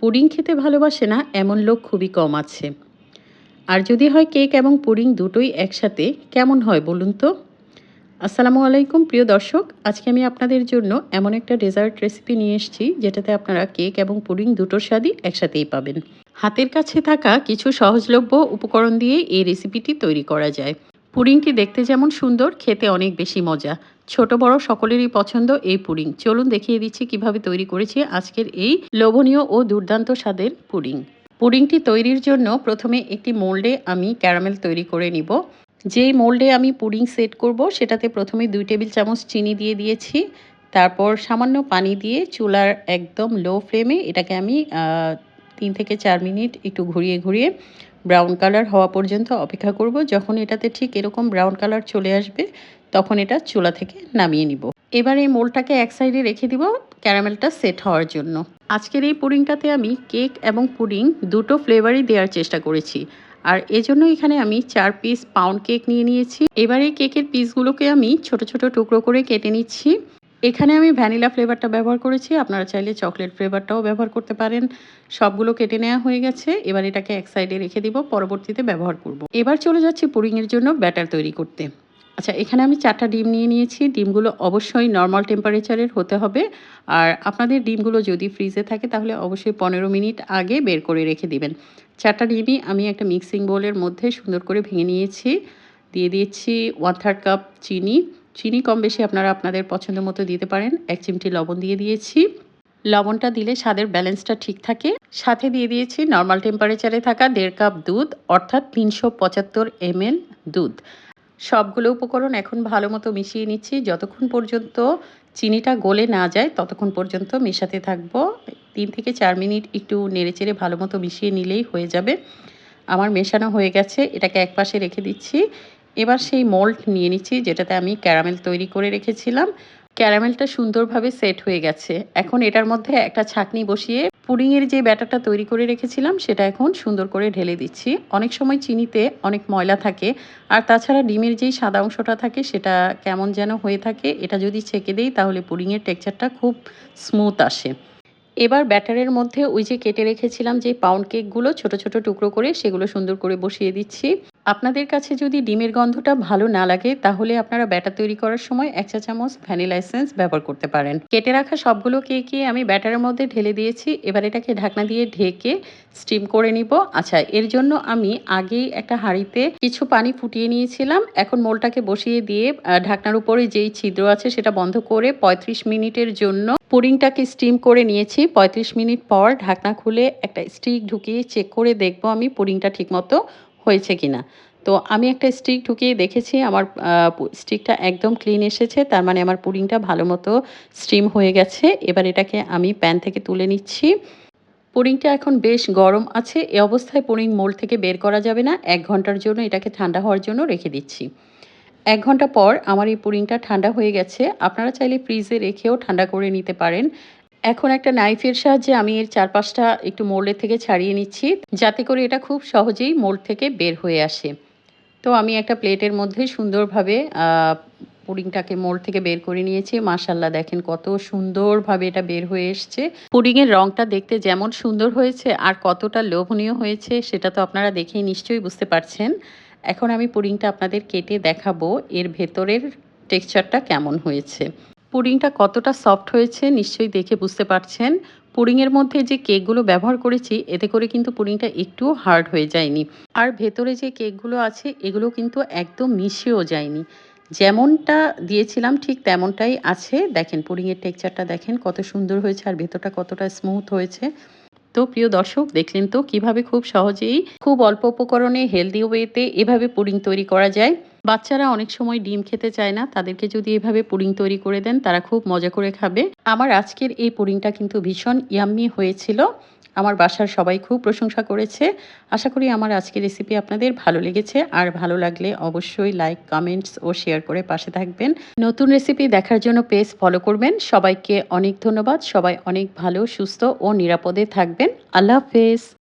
Pudding খেতে ভালোবাসে না, এমন লোক খুবই কম আছে। আর যদি হয় কেক এবং পুডিং দুটোই একসাথে, কেমন হয় বলুন তো? আসসালামু আলাইকুম, প্রিয় দর্শক। আজকে আমি আপনাদের জন্য এমন একটা ডেজার্ট রেসিপি নিয়ে এসেছি, যেটাতে আপনারা কেক এবং পুডিং দুটোর স্বাদই একসাথেই পাবেন। হাতের কাছে থাকা কিছু সহজলভ্য উপকরণ দিয়ে এই রেসিপিটি তৈরি করা যায়। পুডিংটি দেখতে যেমন সুন্দর, খেতে অনেক বেশি মজা। ছোট বড় সকলেরই পছন্দ এই পুডিং। চলুন দেখিয়ে দিচ্ছি কীভাবে তৈরি করেছি আজকের এই লোভনীয় ও দুর্দান্ত স্বাদের পুডিং। পুডিংটি তৈরির জন্য প্রথমে একটি মোল্ডে আমি ক্যারামেল তৈরি করে নিব। যেই মোল্ডে আমি পুডিং সেট করব, সেটাতে প্রথমে দুই টেবিল চামচ চিনি দিয়ে দিয়েছি। তারপর সামান্য পানি দিয়ে চুলার একদম লো ফ্লেমে এটাকে আমি তিন থেকে চার মিনিট একটু ঘুরিয়ে ঘুরিয়ে ব্রাউন কালার হওয়া পর্যন্ত অপেক্ষা করব। যখন এটাতে ঠিক এরকম ব্রাউন কালার চলে আসবে তখন এটা চুলা থেকে নামিয়ে নিব। এবার এই মোলটাকে এক সাইডে রেখে দিব ক্যারামেলটা সেট হওয়ার জন্য। আজকের এই পুডিংটাতে আমি কেক এবং পুডিং দুটো ফ্লেভারই দেওয়ার চেষ্টা করেছি। আর এজন্য এখানে আমি চার পিস পাউন্ড কেক নিয়ে নিয়েছি। এবার এই কেকের পিসগুলোকে আমি ছোট ছোট টুকরো করে কেটে নিচ্ছি। এখানে আমি ভ্যানিলা ফ্লেভারটা ব্যবহার করেছি। আপনারা চাইলে চকলেট ফ্লেভারটাও ব্যবহার করতে পারেন। সবগুলো কেটে নেওয়া হয়ে গেছে। এবার এটাকে এক সাইডে রেখে দিব। পরবর্তীতে ব্যবহার করব। এবার চলে যাচ্ছি পুডিংয়ের জন্য ব্যাটার তৈরি করতে। আচ্ছা এখানে আমি চারটা ডিম নিয়ে নিয়েছি। ডিমগুলো অবশ্যই নর্মাল টেম্পারেচারের হতে হবে। আর আপনাদের ডিমগুলো যদি ফ্রিজে থাকে, তাহলে অবশ্যই পনেরো মিনিট আগে বের করে রেখে দিবেন। চারটা ডিমই আমি একটা মিক্সিং বোলের মধ্যে সুন্দর করে ভেঙে নিয়েছি। দিয়ে দিয়েছি ওয়ান থার্ড কাপ চিনি। চিনি কম বেশি আপনারা আপনাদের পছন্দ মতো দিতে পারেন। এক চিমটি লবণ দিয়ে দিয়েছি। লবণটা দিলে স্বাদের ব্যালেন্সটা ঠিক থাকে। সাথে দিয়ে দিয়েছি নর্মাল টেম্পারেচারে থাকা দেড় কাপ দুধ, অর্থাৎ তিনশো পঁচাত্তর এমএল দুধ। সবগুলো উপকরণ এখন ভালো মতো মিশিয়ে নিচ্ছি। যতক্ষণ পর্যন্ত চিনিটা গলে না যায়, ততক্ষণ পর্যন্ত মেশাতে থাকব। তিন থেকে চার মিনিট একটু নেড়েচেড়ে ভালো মতো মিশিয়ে নিলেই হয়ে যাবে। আমার মেশানো হয়ে গেছে, এটাকে এক পাশে রেখে দিচ্ছি। এবার সেই মোল্ড নিয়ে নিচ্ছি, যেটাতে আমি ক্যারামেল তৈরি করে রেখেছিলাম। ক্যারামেলটা সুন্দরভাবে সেট হয়ে গেছে। এখন এটার মধ্যে একটা ছাকনি বসিয়ে পুডিংয়ের যে ব্যাটারটা তৈরি করে রেখেছিলাম, সেটা এখন সুন্দর করে ঢেলে দিচ্ছি। অনেক সময় চিনিতে অনেক ময়লা থাকে, আর তাছাড়া ডিমের যেই সাদা অংশটা থাকে, সেটা কেমন যেন হয়ে থাকে, এটা যদি ছেঁকে দেই, তাহলে পুডিংয়ের টেক্সচারটা খুব স্মুথ আসে। এবার ব্যাটারের মধ্যে ওই যে কেটে রেখেছিলাম যে পাউন্ড কেকগুলো, ছোট ছোট টুকরো করে সেগুলো সুন্দর করে বসিয়ে দিচ্ছি। আপনাদের কাছে যদি ডিমের গন্ধটা ভালো না লাগে, তাহলে আপনারা ব্যাটার তৈরি করার সময় এক চা চামচ ভ্যানিলা এসেন্স ব্যবহার করতে পারেন। কেটে রাখা সবগুলো কেকে আমি ব্যাটারের মধ্যে ঢেলে দিয়েছি। এবার এটাকে ঢাকনা দিয়ে ঢেকে স্টিম করে নিব। আচ্ছা এর জন্য আমি আগেই একটা হাঁড়িতে কিছু পানি ফুটিয়ে নিয়েছিলাম। এখন মোলটাকে বসিয়ে দিয়ে ঢাকনার উপরে যেই ছিদ্র আছে সেটা বন্ধ করে ৩৫ মিনিটের জন্য পুডিংটাকে স্টিম করে নিয়েছি। ৩৫ মিনিট পর ঢাকনা খুলে একটা স্টিক ঢুকিয়ে চেক করে দেখব আমি পুডিংটা ঠিকমতো হয়েছে কিনা। তো আমি একটা স্টিক ঢুকিয়ে দেখেছি, আমার স্টিকটা একদম ক্লিন এসেছে, তার মানে আমার পুডিংটা ভালো মতো স্টিম হয়ে গেছে। এবার এটাকে আমি প্যান থেকে তুলে নিচ্ছি। পুডিংটা এখন বেশ গরম আছে, এ অবস্থায় পুডিং মোল থেকে বের করা যাবে না, এক ঘণ্টার জন্য এটাকে ঠান্ডা হওয়ার জন্য রেখে দিচ্ছি। এক ঘণ্টা পর আমার এই পুডিংটা ঠান্ডা হয়ে গেছে, আপনারা চাইলে ফ্রিজে রেখেও ঠান্ডা করে নিতে পারেন। এখন একটা নাইফের সাহায্যে আমি এর চারপাশটা একটু মোল্ডের থেকে ছাড়িয়ে নিচ্ছি, যাতে করে এটা খুব সহজেই মোল্ড থেকে বের হয়ে আসে। তো আমি একটা প্লেটের মধ্যে সুন্দরভাবে পুডিংটাকে মোল্ড থেকে বের করে নিয়েছি। মাসাল্লাহ দেখেন কত সুন্দরভাবে এটা বের হয়ে এসছে। পুডিংয়ের রঙটা দেখতে যেমন সুন্দর হয়েছে আর কতটা লোভনীয় হয়েছে, সেটা তো আপনারা দেখেই নিশ্চয়ই বুঝতে পারছেন। এখন আমি পুডিংটা আপনাদের কেটে দেখাবো, এর ভেতরের টেক্সচারটা কেমন হয়েছে। পুডিংটা কতটা সফট হয়েছে নিশ্চয়ই দেখে বুঝতে পারছেন। পুডিংয়ের মধ্যে যে কেকগুলো ব্যবহার করেছি, এতে করে কিন্তু পুডিংটা একটুও হার্ড হয়ে যায়নি। আর ভেতরে যে কেকগুলো আছে এগুলো কিন্তু একদম মিশেও যায়নি। যেমনটা দিয়েছিলাম, ঠিক তেমনটাই আছে। দেখেন, পুডিংয়ের টেক্সচারটা দেখেন, কত সুন্দর হয়েছে আর ভেতরটা কতটা স্মুথ হয়েছে। তো প্রিয় দর্শক, দেখলেন তো কীভাবে খুব সহজেই, খুব অল্প উপকরণে, হেলদি ওয়েতে এভাবে পুডিং তৈরি করা যায়। বাচ্চারা অনেক সময় ডিম খেতে চায় না, তাদেরকে যদি এভাবে পুডিং তৈরি করে দেন, তারা খুব মজা করে খাবে। আমার আজকের এই পুডিংটা কিন্তু ভীষণ ইয়াম্মি হয়েছিল। আমার বাসার সবাই খুব প্রশংসা করেছে। আশা করি আমার আজকের রেসিপি আপনাদের ভালো লেগেছে। আর ভালো লাগলে অবশ্যই লাইক কমেন্টস ও শেয়ার করে পাশে থাকবেন। নতুন রেসিপি দেখার জন্য পেজ ফলো করবেন। সবাইকে অনেক ধন্যবাদ। সবাই অনেক ভালো, সুস্থ ও নিরাপদে থাকবেন। আল্লাহ হাফেজ।